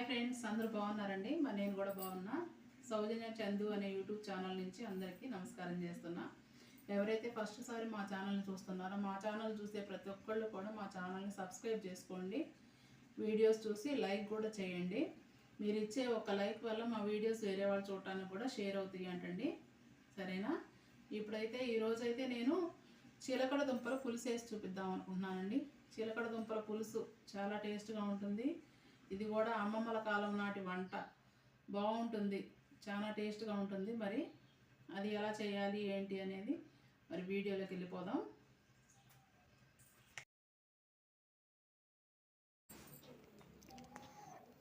Hi friends అందరూ బాగున్నారండి? మరి నేను కూడా బాగున్నా. సౌజన్య చందు అనే యూట్యూబ్ ఛానల్ నుంచి అందరికీ నమస్కారం చేస్తున్నా. ఎవరైతే ఫస్ట్ సారి మా ఛానల్ని చూస్తున్నారో మా ఛానల్ చూసే ప్రతి ఒక్కళ్ళు కూడా మా ఛానల్ని సబ్స్క్రైబ్ చేసుకోండి. వీడియోస్ చూసి లైక్ కూడా చేయండి. మీరు ఇచ్చే ఒక లైక్ వల్ల మా వీడియోస్ వేరే వాళ్ళు చూడటానికి కూడా షేర్ అవుతాయి అంటండి. సరేనా? ఇప్పుడైతే ఈరోజైతే నేను చిలకడ దుంపల పులుసు వేసి చూపిద్దాం అనుకుంటున్నానండి. చిలకడ దుంపల పులుసు చాలా టేస్ట్గా ఉంటుంది. ఇది కూడా అమ్మమ్మల కాలం నాటి వంట. బాగుంటుంది. చాలా టేస్ట్గా ఉంటుంది. మరి అది ఎలా చేయాలి ఏంటి అనేది మరి వీడియోలోకి వెళ్ళిపోదాం.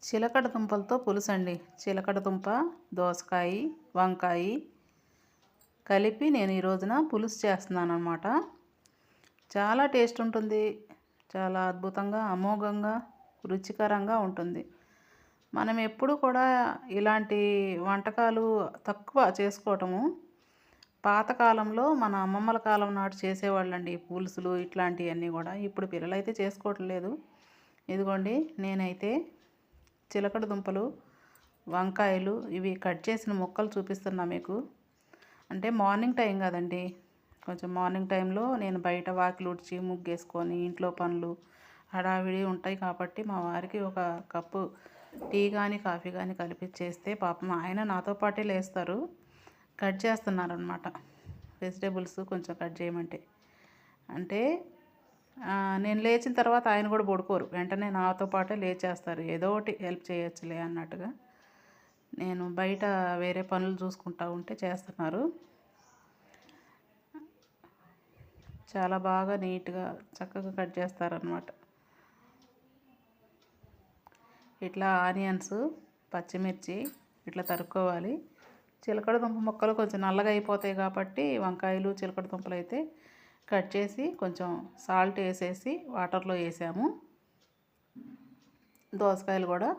చిలకడ దుంపలతో పులుసు అండి చిలకడ దుంప దోసకాయ వంకాయ కలిపి నేను ఈ రోజున పులుసు చేస్తున్నాను అనమాట చాలా టేస్ట్ ఉంటుంది. చాలా అద్భుతంగా అమోఘంగా రుచికరంగా ఉంటుంది. మనం ఎప్పుడు కూడా ఇలాంటి వంటకాలు తక్కువ చేసుకోవటము పాతకాలంలో మన అమ్మమ్మల కాలం నాటు చేసేవాళ్ళండి పులుసులు ఇట్లాంటివన్నీ కూడా. ఇప్పుడు పిల్లలైతే చేసుకోవట్లేదు ఇదిగోండి నేనైతే చిలకడ దుంపలు వంకాయలు ఇవి కట్ చేసిన ముక్కలు చూపిస్తున్నా మీకు. అంటే మార్నింగ్ టైం కదండి. కొంచెం మార్నింగ్ టైంలో నేను బయట వాకిలుడ్చి ముగ్గేసుకొని ఇంట్లో పనులు హడావిడి ఉంటాయి కాబట్టి మా వారికి ఒక కప్పు టీ కానీ కాఫీ కానీ కలిపిచ్చేస్తే పాపం ఆయన నాతో పాటే లేస్తారు. కట్ చేస్తున్నారనమాట వెజిటేబుల్స్ కొంచెం కట్ చేయమంటే. అంటే నేను లేచిన తర్వాత ఆయన కూడా పడుకోరు. వెంటనే నాతో పాటే లేచేస్తారు. ఏదో ఒకటి హెల్ప్ చేయొచ్చులే అన్నట్టుగా. నేను బయట వేరే పనులు చూసుకుంటా ఉంటే చేస్తున్నారు. చాలా బాగా నీట్గా చక్కగా కట్ చేస్తారనమాట ఇట్లా ఆనియన్స్ పచ్చిమిర్చి ఇట్లా తరుక్కోవాలి. చిలకడ దుంప ముక్కలు కొంచెం నల్లగా అయిపోతాయి కాబట్టి వంకాయలు చిలకడ దుంపలు అయితే కట్ చేసి కొంచెం సాల్ట్ వేసేసి వాటర్లో వేసాము. దోసకాయలు కూడా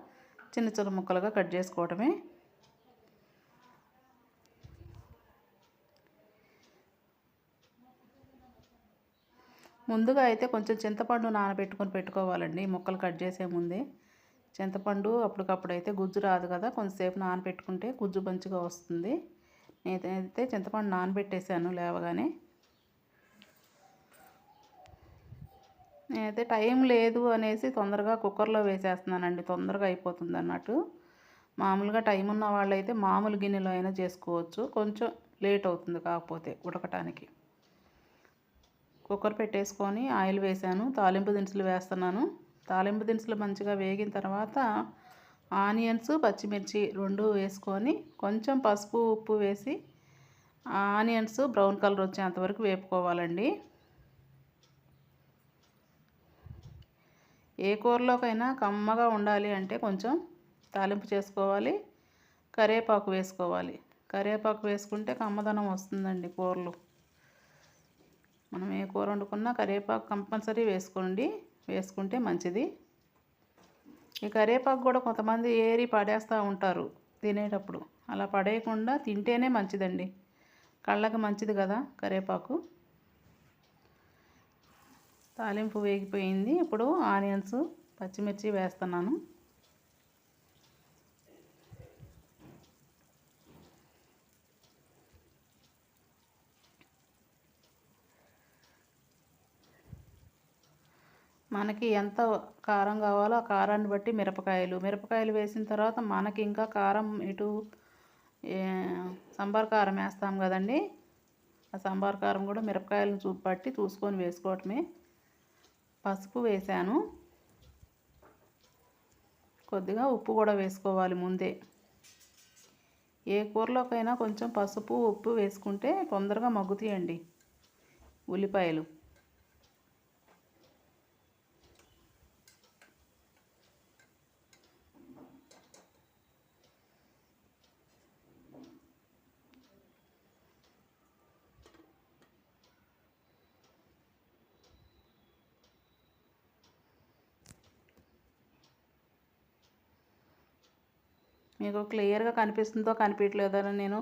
చిన్న చిన్న ముక్కలుగా కట్ చేసుకోవటమే. ముందుగా అయితే కొంచెం చింతపండు నానబెట్టుకొని పెట్టుకోవాలండి. ముక్కలు కట్ చేసే ముందే చింతపండు అప్పటికప్పుడు అయితే గుజ్జు రాదు కదా కొంతసేపు నానబెట్టుకుంటే గుజ్జు మంచిగా వస్తుంది. నేనైతే చింతపండు నానబెట్టేసాను లేవగానే. నేనైతే టైం లేదు అనేసి తొందరగా కుక్కర్లో వేసేస్తున్నానండి తొందరగా అయిపోతుంది అన్నట్టు. మామూలుగా టైం ఉన్న వాళ్ళైతే మామూలు గిన్నెలో అయినా చేసుకోవచ్చు. కొంచెం లేట్ అవుతుంది కాకపోతే ఉడకటానికి. కుక్కర్ పెట్టేసుకొని ఆయిల్ వేసాను తాలింపు దినుసులు వేస్తున్నాను. తాలింపు దినుసులు మంచిగా వేగిన తర్వాత ఆనియన్స్ పచ్చిమిర్చి రెండు వేసుకొని కొంచెం పసుపు ఉప్పు వేసి ఆనియన్స్ బ్రౌన్ కలర్ వచ్చేంత వరకు వేపుకోవాలండి. ఏ కూరలోకైనా కమ్మగా ఉండాలి అంటే కొంచెం తాలింపు చేసుకోవాలి. కరివేపాకు వేసుకోవాలి. కరివేపాకు వేసుకుంటే కమ్మదనం వస్తుందండి కూరలు. మనం ఏ కూర వండుకున్నా కరివేపాకు కంపల్సరీ వేసుకోండి. వేసుకుంటే మంచిది. ఈ కరివేపాకు కూడా కొంతమంది ఏరి పడేస్తూ ఉంటారు తినేటప్పుడు. అలా పడేయకుండా తింటేనే మంచిదండి. కళ్ళకి మంచిది కదా కరివేపాకు తాలింపు వేగిపోయింది. ఇప్పుడు ఆనియన్స్ పచ్చిమిర్చి వేస్తున్నాను. మనకి ఎంత కారం కావాలో ఆ కారాన్ని బట్టి మిరపకాయలు. మిరపకాయలు వేసిన తర్వాత మనకి ఇంకా కారం ఇటు సంబార్ సాంబార్ కారం వేస్తాం కదండి. ఆ సాంబార్ కారం కూడా మిరపకాయలను చూపు పట్టి చూసుకొని వేసుకోవటమే. పసుపు వేసాను. కొద్దిగా ఉప్పు కూడా వేసుకోవాలి ముందే. ఏ కూరలోకైనా కొంచెం పసుపు ఉప్పు వేసుకుంటే తొందరగా మగ్గుతాయండి ఉల్లిపాయలు. మీకు క్లియర్గా కనిపిస్తుందో కనిపించలేదో నేను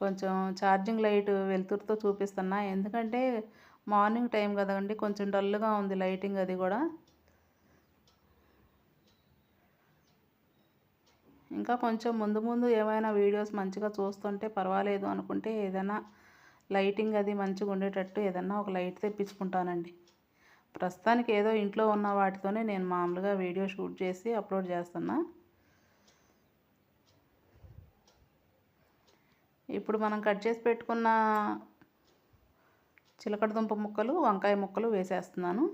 కొంచెం ఛార్జింగ్ లైట్ వెలుతురుతో చూపిస్తున్నా. ఎందుకంటే మార్నింగ్ టైం కదండి కొంచెం డల్గా ఉంది లైటింగ్ అది కూడా. ఇంకా కొంచెం ముందు ముందు ఏమైనా వీడియోస్ మంచిగా చూస్తుంటే పర్వాలేదు అనుకుంటే ఏదైనా లైటింగ్ అది మంచిగా ఉండేటట్టు ఏదన్నా ఒక లైట్ తెప్పించుకుంటానండి. ప్రస్తుతానికి ఏదో ఇంట్లో ఉన్న వాటితోనే నేను మామూలుగా వీడియో షూట్ చేసి అప్లోడ్ చేస్తున్నా. ఇప్పుడు మనం కట్ చేసి పెట్టుకున్న చిలకడదుంప ముక్కలు వంకాయ ముక్కలు వేసేస్తున్నాను.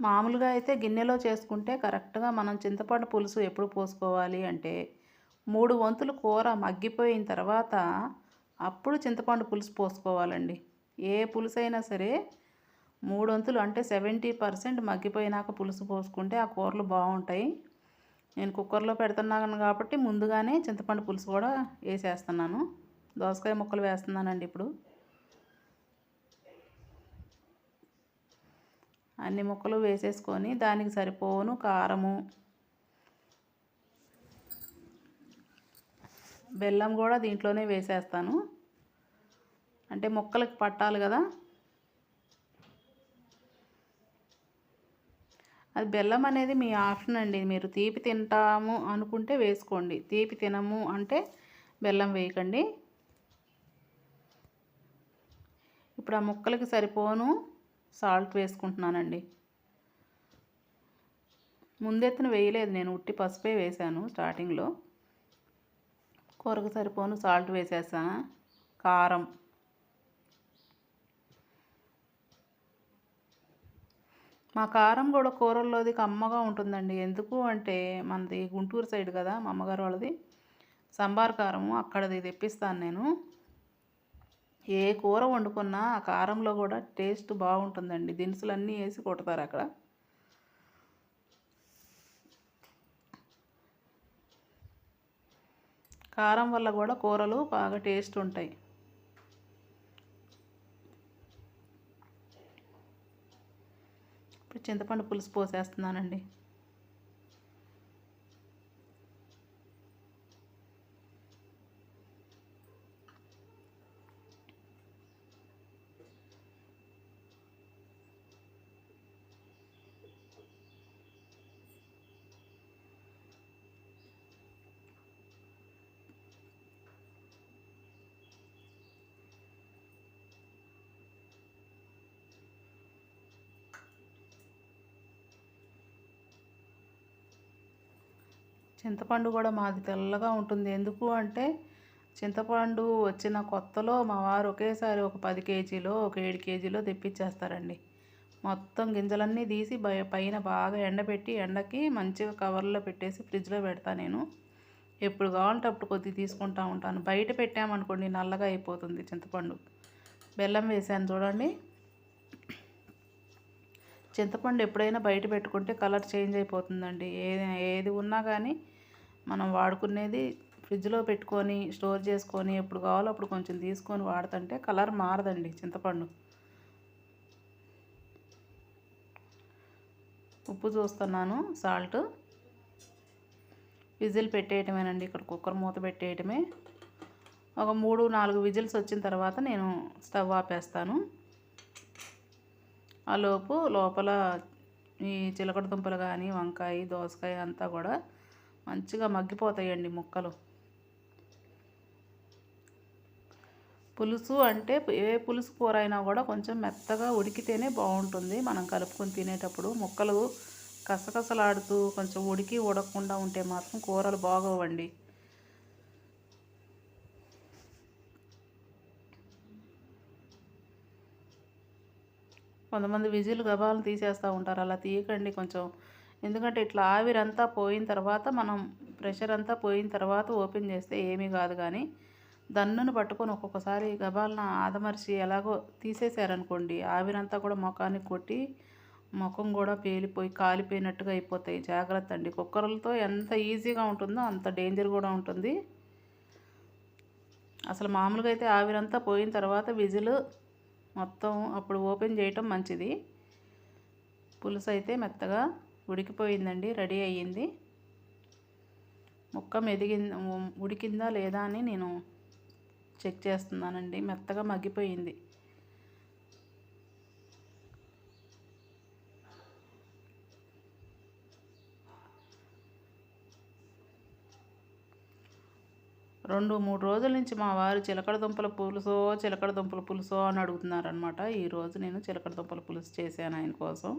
మామూలుగా అయితే గిన్నెలో చేసుకుంటే కరెక్ట్గా మనం చింతపండు పులుసు ఎప్పుడు పోసుకోవాలి అంటే మూడు వంతులు కూర మగ్గిపోయిన తర్వాత అప్పుడు చింతపండు పులుసు పోసుకోవాలండి. ఏ పులుసు అయినా సరే మూడు వంతులు అంటే సెవెంటీ పర్సెంట్ మగ్గిపోయినాక పులుసు పోసుకుంటే ఆ కూరలు బాగుంటాయి. నేను కుక్కర్లో పెడుతున్నాను కాబట్టి ముందుగానే చింతపండు పులుసు కూడా వేసేస్తున్నాను. దోసకాయ ముక్కలు వేస్తున్నానండి ఇప్పుడు. అన్ని ముక్కలు వేసేసుకొని దానికి సరిపోను కారము. బెల్లం కూడా దీంట్లోనే వేసేస్తాను. అంటే ముక్కలకి పట్టాలి కదా. అది బెల్లం అనేది మీ ఆప్షన్ అండి. మీరు తీపి తింటాము అనుకుంటే వేసుకోండి. తీపి తినము అంటే బెల్లం వేయకండి. ఇప్పుడు ఆ ముక్కలకి సరిపోను సాల్ట్ వేసుకుంటున్నానండి. ముందెత్తున వేయలేదు. నేను ఉట్టి పసుపే వేసాను స్టార్టింగ్లో. కూరకు సరిపోను సాల్ట్ వేసేసాను కారం. మా కారం కూడా కూరల్లోది కమ్మగా ఉంటుందండి. ఎందుకు అంటే మనది గుంటూరు సైడ్ కదా మా అమ్మగారు వాళ్ళది. సంబార్ కారము అక్కడది తెప్పిస్తాను నేను. ఏ కూర వండుకున్నా ఆ కారంలో కూడా టేస్ట్ బాగుంటుందండి. దినుసులు అన్నీ వేసి కొడతారు అక్కడ. కారం వల్ల కూడా కూరలు బాగా టేస్ట్ ఉంటాయి. చింతపండు పులుసు పోసేస్తున్నానండి. చింతపండు కూడా మాది తెల్లగా ఉంటుంది. ఎందుకు అంటే చింతపండు వచ్చిన కొత్తలో మా వారు ఒకేసారి ఒక పది కేజీలో ఒక ఏడు కేజీలో తెప్పించేస్తారండి. మొత్తం గింజలన్నీ తీసి పైన బాగా ఎండబెట్టి ఎండకి మంచిగా కవర్లో పెట్టేసి ఫ్రిడ్జ్లో పెడతా నేను. ఎప్పుడు కావాలంటే అప్పుడు కొద్దిగా తీసుకుంటా ఉంటాను. బయట పెట్టామనుకోండి నల్లగా అయిపోతుంది చింతపండు. బెల్లం వేసాను చూడండి. చింతపండు ఎప్పుడైనా బయట పెట్టుకుంటే కలర్ చేంజ్ అయిపోతుందండి. ఏది ఏది ఉన్నా కానీ మనం వాడుకునేది ఫ్రిడ్జ్లో పెట్టుకొని స్టోర్ చేసుకొని ఎప్పుడు కావాలో అప్పుడు కొంచెం తీసుకొని వాడుతుంటే కలర్ మారదండి చింతపండు. ఉప్పు చూస్తున్నాను సాల్ట్. విజిల్ పెట్టేయటమేనండి ఇక్కడ కుక్కర్ మూత పెట్టేయటమే. ఒక మూడు నాలుగు విజిల్స్ వచ్చిన తర్వాత నేను స్టవ్ ఆపేస్తాను. ఆ లోపు లోపల ఈ చిలకడ దుంపలు కానీ వంకాయ దోసకాయ అంతా కూడా మంచిగా మగ్గిపోతాయండి ముక్కలు. పులుసు అంటే ఏ పులుసు కూర అయినా కూడా కొంచెం మెత్తగా ఉడికితేనే బాగుంటుంది. మనం కలుపుకొని తినేటప్పుడు ముక్కలు కసకసలాడుతూ కొంచెం ఉడికి ఉడకకుండా ఉంటే మాత్రం కూరలు బాగోవండి. కొంతమంది విజిల్ గబాలను తీసేస్తూ ఉంటారు. అలా తీయకండి కొంచెం. ఎందుకంటే ఇట్లా ఆవిరంతా పోయిన తర్వాత మనం ప్రెషర్ అంతా పోయిన తర్వాత ఓపెన్ చేస్తే ఏమీ కాదు కానీ దన్నును పట్టుకొని ఒక్కొక్కసారి గబాలను ఆదమర్చి ఎలాగో తీసేశారనుకోండి. ఆవిరంతా కూడా ముఖానికి కొట్టి ముఖం కూడా పేలిపోయి కాలిపోయినట్టుగా అయిపోతాయి. జాగ్రత్త అండి. కుక్కర్లతో ఎంత ఈజీగా ఉంటుందో అంత డేంజర్ కూడా ఉంటుంది. అసలు మామూలుగా అయితే ఆవిరంతా పోయిన తర్వాత విజిల్ మొత్తం అప్పుడు ఓపెన్ చేయటం మంచిది. పులుసు అయితే మెత్తగా ఉడికిపోయిందండి రెడీ అయ్యింది. ముక్క మెదిగి ఉడికిందా లేదా అని నేను చెక్ చేస్తున్నానండి. మెత్తగా మగ్గిపోయింది. రెండు మూడు రోజుల నుంచి మా వారు చిలకడ దుంపల పులుసో చిలకడ దుంపల పులుసో అని అడుగుతున్నారనమాట ఈరోజు నేను చిలకడ దుంపల పులుసు చేశాను ఆయన కోసం.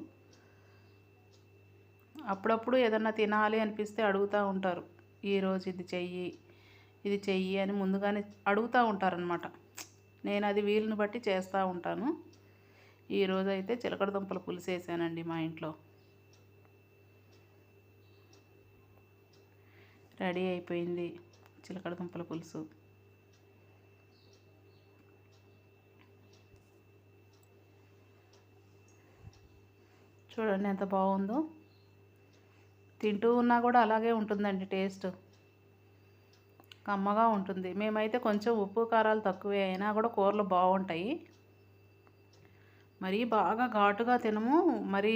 అప్పుడప్పుడు ఏదన్నా తినాలి అనిపిస్తే అడుగుతూ ఉంటారు. ఈరోజు ఇది చెయ్యి ఇది చెయ్యి అని ముందుగానే అడుగుతూ ఉంటారనమాట నేను అది వీలుని బట్టి చేస్తూ ఉంటాను. ఈరోజు అయితే చిలకడ దుంపల పులుసు వేసానండి మా ఇంట్లో. రెడీ అయిపోయింది. చిలకడ దుంపల పులుసు. చూడండి ఎంత బాగుందో. తింటూ ఉన్నా కూడా అలాగే ఉంటుందండి టేస్ట్. కమ్మగా ఉంటుంది. మేమైతే కొంచెం ఉప్పు కారాలు తక్కువే అయినా కూడా కూరలు బాగుంటాయి. మరీ బాగా ఘాటుగా తినము మరీ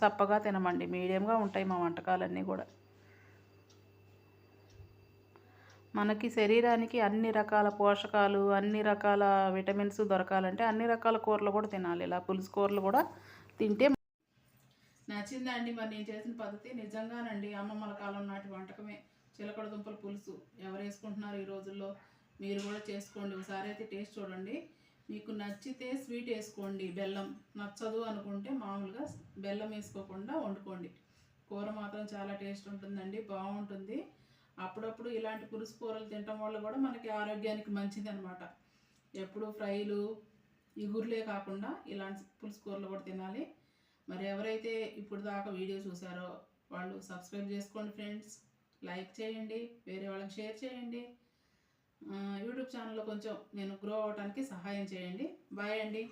చప్పగా తినమండి. మీడియంగా ఉంటాయి మా వంటకాలన్నీ కూడా. మనకి శరీరానికి అన్ని రకాల పోషకాలు అన్ని రకాల విటమిన్స్ దొరకాలంటే అన్ని రకాల కూరలు కూడా తినాలి. ఇలా పులుసు కూరలు కూడా తింటే నచ్చిందండి మరి నేను చేసిన పద్ధతి. నిజంగానండి అమ్మమ్మల కాలం నాటి వంటకమే. చిలకడ దుంపల పులుసు ఎవరు వేసుకుంటున్నారు ఈ రోజుల్లో? మీరు కూడా చేసుకోండి. ఒకసారి అయితే టేస్ట్ చూడండి. మీకు నచ్చితే స్వీట్ వేసుకోండి. బెల్లం నచ్చదు అనుకుంటే మామూలుగా బెల్లం వేసుకోకుండా వండుకోండి. కూర మాత్రం చాలా టేస్ట్ ఉంటుందండి. బాగుంటుంది. అప్పుడప్పుడు ఇలాంటి పులుసు కూరలు తినటం వల్ల కూడా మనకి ఆరోగ్యానికి మంచిది అనమాట ఎప్పుడు ఫ్రైలు ఇగురులే కాకుండా ఇలాంటి పులుసు కూరలు కూడా తినాలి. మరి ఎవరైతే ఇప్పుడు దాకా వీడియో చూసారో వాళ్ళు సబ్స్క్రైబ్ చేసుకోండి ఫ్రెండ్స్. లైక్ చేయండి వేరే వాళ్ళకి షేర్ చేయండి. యూట్యూబ్ ఛానల్లో కొంచెం నేను గ్రో అవడానికి సహాయం చేయండి. బాయ్ అండి.